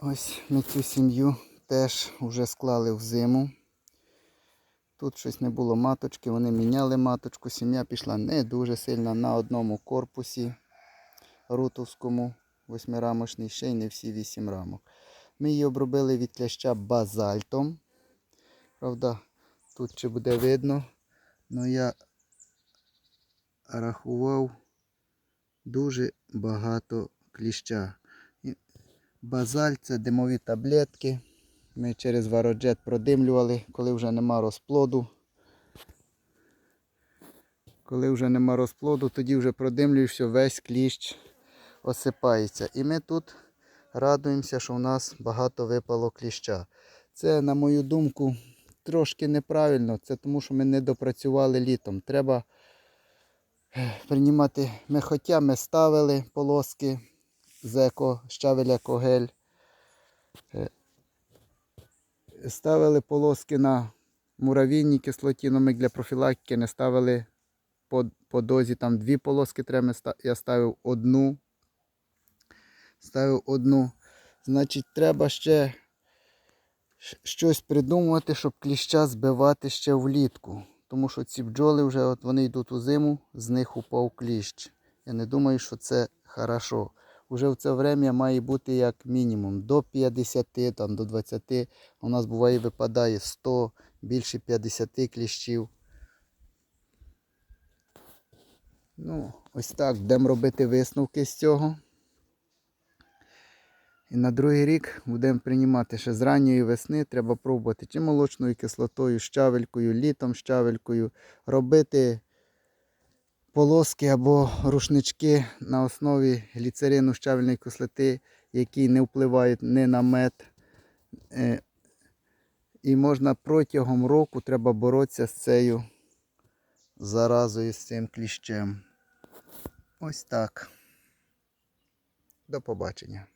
Ось ми цю сім'ю теж вже склали в зиму. Тут щось не було маточки, вони міняли маточку. Сім'я пішла не дуже сильно на одному корпусі рутовському, восьмирамочний, ще й не всі вісім рамок. Ми її обробили від кляща базальтом. Правда, тут чи буде видно, але я рахував дуже багато кліща. Базальт це димові таблетки. Ми через вароджет продимлювали, коли вже нема розплоду. Коли вже нема розплоду, тоді вже продимлюєшся, весь кліщ осипається. І ми тут радуємося, що у нас багато випало кліща. Це, на мою думку, трошки неправильно. Це тому, що ми не допрацювали літом. Треба ех, приймати. Ми хоча ми ставили полоски з еко, щавель екогель. Е, Ставили полоски на муравійній кислоті, але ми для профілактики не ставили по, по дозі. Там дві полоски треба. Я ставив одну. Ставив одну. Значить, треба ще щось придумувати, щоб кліща збивати ще влітку. Тому що ці бджоли вже от вони йдуть у зиму, з них упав кліщ. Я не думаю, що це хорошо. Уже в це время має бути як мінімум до 50, там, до 20. У нас буває випадає 100, більше 50 кліщів. Ну, ось так, будемо робити висновки з цього. І на другий рік будемо приймати ще з ранньої весни. Треба пробувати чи молочною кислотою, щавелькою, літом щавелькою, робити полоски або рушнички на основі гліцерину щавельної кислоти, які не впливають ні на мед. Е, І можна протягом року треба боротися з цією заразою, з цим кліщем. Ось так. До побачення.